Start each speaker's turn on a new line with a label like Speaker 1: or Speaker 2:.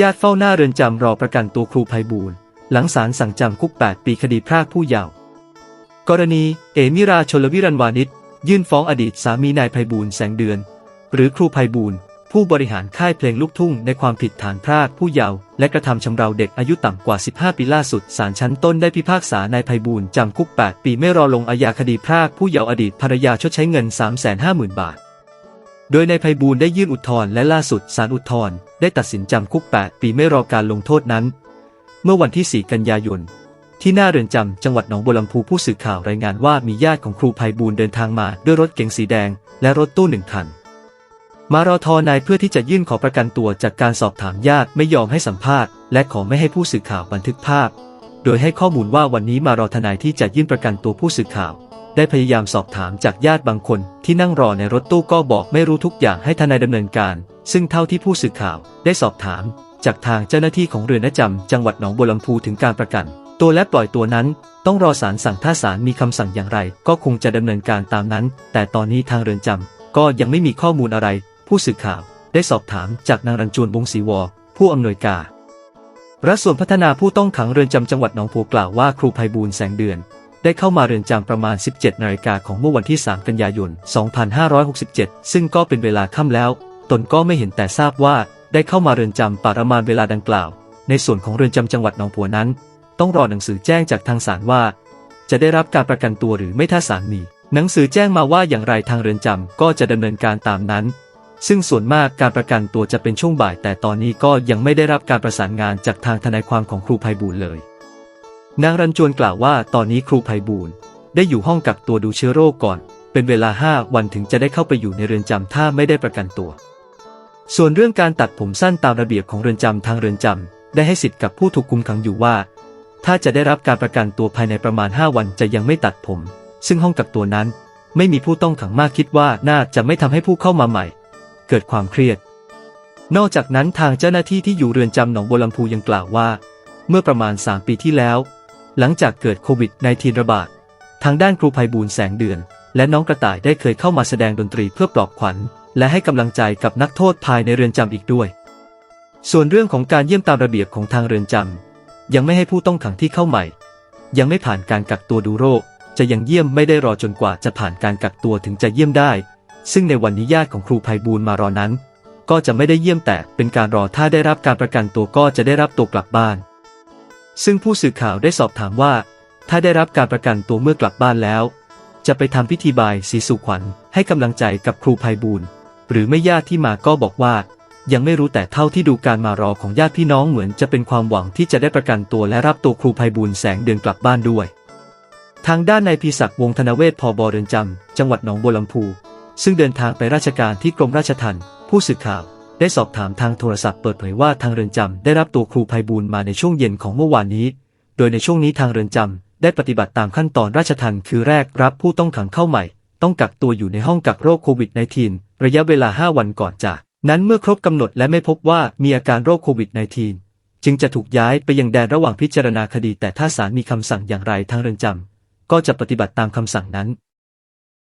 Speaker 1: ญาติเฝ้าหน้าเรือนจำรอประกันตัวครูไพบูลย์หลังศาลสั่งจำคุก 8 ปีคดีพรากผู้เยาว์กรณี เอมิราชลวิรันวานิชยื่นฟ้องอดีตสามีนายไพบูลย์แสงเดือน หรือครูไพบูลย์ผู้บริหารค่ายเพลงลูกทุ่งในความผิดฐานพรากผู้เยาว์และกระทำชำเราเด็กอายุต่ำกว่า 15 ปีล่าสุดศาลชั้นต้นได้พิพากษานายไพบูลย์จำคุก 8 ปีไม่รอลงอาญาคดีพรากผู้เยาว์อดีตภรรยาชดใช้เงิน 350,000 บาท โดยนายไพบูลได้ยื่นอุทธรณ์และล่าสุดศาลอุทธรณ์ได้ตัดสินจำคุก 8 ปีไม่รอการลงโทษนั้น เมื่อวันที่ 4 กันยายน ที่หน้าเรือนจำจังหวัดหนองบัวลำพูผู้สื่อข่าวรายงานว่ามีญาติของครูไพบูลเดินทางมาด้วยรถเก๋งสีแดง และรถตู้หนึ่งคัน มารอทอนายเพื่อที่จะยื่นขอประกันตัวจากการสอบถามญาติไม่ยอมให้สัมภาษณ์ และขอไม่ให้ผู้สื่อข่าวบันทึกภาพ โดยให้ข้อมูลว่าวันนี้มารอทนายที่จะยื่นประกันตัวผู้สื่อข่าว ได้พยายามสอบถามจากญาติบางคนที่นั่งรอในรถตู้ก็บอกไม่รู้ทุกอย่างให้ทนายดำเนินการ ซึ่งเท่าที่ผู้สื่อข่าวได้สอบถาม จากทางเจ้าหน้าที่ของเรือนจำจังหวัดหนองบัวลำพูถึงการประกัน ตัวและปล่อยตัวนั้น ต้องรอศาลสั่งถ้าศาลมีคำสั่งอย่างไร ก็คงจะดำเนินการตามนั้น แต่ตอนนี้ทางเรือนจำก็ยังไม่มีข้อมูลอะไร ผู้สื่อข่าวได้สอบถามจากนางรันจวนวงศรีวอผู้อำนวยการรัฐส่วนพัฒนาผู้ต้องขังเรือนจำจังหวัดหนองบัวกล่าวว่าครูไพบูลแสงเดือน ได้เข้ามาเรือนจำประมาณ 17 นาฬิกาของเมื่อวันที่ 3 กันยายน 2567 ซึ่งก็เป็นเวลาค่ำแล้ว ตนก็ไม่เห็นแต่ทราบว่าได้เข้ามาเรือนจำประมาณเวลาดังกล่าว ในส่วนของเรือนจำจังหวัดหนองบัวนั้น ต้องรอหนังสือแจ้งจากทางศาลว่า จะได้รับการประกันตัวหรือไม่ถ้าศาลมี หนังสือแจ้งมาว่าอย่างไรทางเรือนจำก็จะดำเนินการตามนั้น ซึ่งส่วนมากการประกันตัวจะเป็นช่วงบ่าย แต่ตอนนี้ก็ยังไม่ได้รับการประสานงานจากทางทนายความของครูไพบูลย์เลย นางรันจวนกล่าวว่าตอนนี้ครูไพบูลได้อยู่ห้องกักตัวดูเชื้อโรคก่อน เป็นเวลา5วันถึงจะได้เข้าไปอยู่ในเรือนจำถ้าไม่ได้ประกันตัว ส่วนเรื่องการตัดผมสั้นตามระเบียบของเรือนจำทางเรือนจำได้ให้สิทธิ์กับผู้ถูกคุมขังอยู่ว่า ถ้าจะได้รับการประกันตัวภายในประมาณ 5 วันจะยังไม่ตัดผม ซึ่งห้องกักตัวนั้น ไม่มีผู้ต้องขังมากคิดว่าน่าจะไม่ทำให้ผู้เข้ามาใหม่ เกิดความเครียด นอกจากนั้นทางเจ้าหน้าที่ที่อยู่เรือนจำหนองบัวลำพูยังกล่าวว่า เมื่อประมาณ 3 ปีที่แล้ว หลังจากเกิดโควิด -19 ระบาด ทางด้านครูไพบูลแสงเดือน และน้องกระต่ายได้เคยเข้ามาแสดงดนตรีเพื่อปลอบขวัญ และให้กำลังใจกับนักโทษภายในเรือนจำอีกด้วย ส่วนเรื่องของการเยี่ยมตามระเบียบของทางเรือนจำยังไม่ให้ผู้ต้องขังที่เข้าใหม่ ยังไม่ผ่านการกักตัวดูโรค จะยังเยี่ยมไม่ได้รอจนกว่าจะผ่านการกักตัวถึงจะเยี่ยมได้ ซึ่งในวันนี้ญาติของครูไพบูลมารอนั้น ก็จะไม่ได้เยี่ยมแต่เป็นการรอถ้าได้รับการประกันตัวก็จะได้รับตัวกลับบ้าน ซึ่งผู้สื่อข่าวได้สอบถามว่า ถ้าได้รับการประกันตัวเมื่อกลับบ้านแล้ว จะไปทำพิธีบายสีสุขวัญ ให้กำลังใจกับครูไพบูลหรือไม่ญาติที่มาก็บอกว่า ยังไม่รู้แต่เท่าที่ดูการมารอของญาติพี่น้องเหมือนจะเป็นความหวังที่จะได้ประกันตัวและรับตัวครูไพบูลแสงเดือนกลับบ้านด้วย ทางด้านนายพีศักดิ์วงธนเวศพอบเรือนจำจังหวัดหนองบัวลำพู ซึ่งเดินทางไปราชการที่กรมราชทัณฑ์ผู้สื่อข่าว ได้สอบถามทางโทรศัพท์เปิดเผยว่าทางเรือนจำได้รับตัวครูไพบูลมาในช่วงเย็นของเมื่อวานนี้ โดยในช่วงนี้ทางเรือนจำได้ปฏิบัติตามขั้นตอนราชทัณฑ์คือแรกรับผู้ต้องขังเข้าใหม่ ต้องกักตัวอยู่ในห้องกักโรคโควิด -19 ระยะเวลา 5 วันก่อนจาก นั้นเมื่อครบกำหนดและไม่พบว่ามีอาการโรคโควิด -19 จึงจะถูกย้ายไปยังแดนระหว่างพิจารณาคดี แต่ถ้าศาลมีคำสั่งอย่างไรทางเรือนจำก็จะปฏิบัติตามคำสั่งนั้น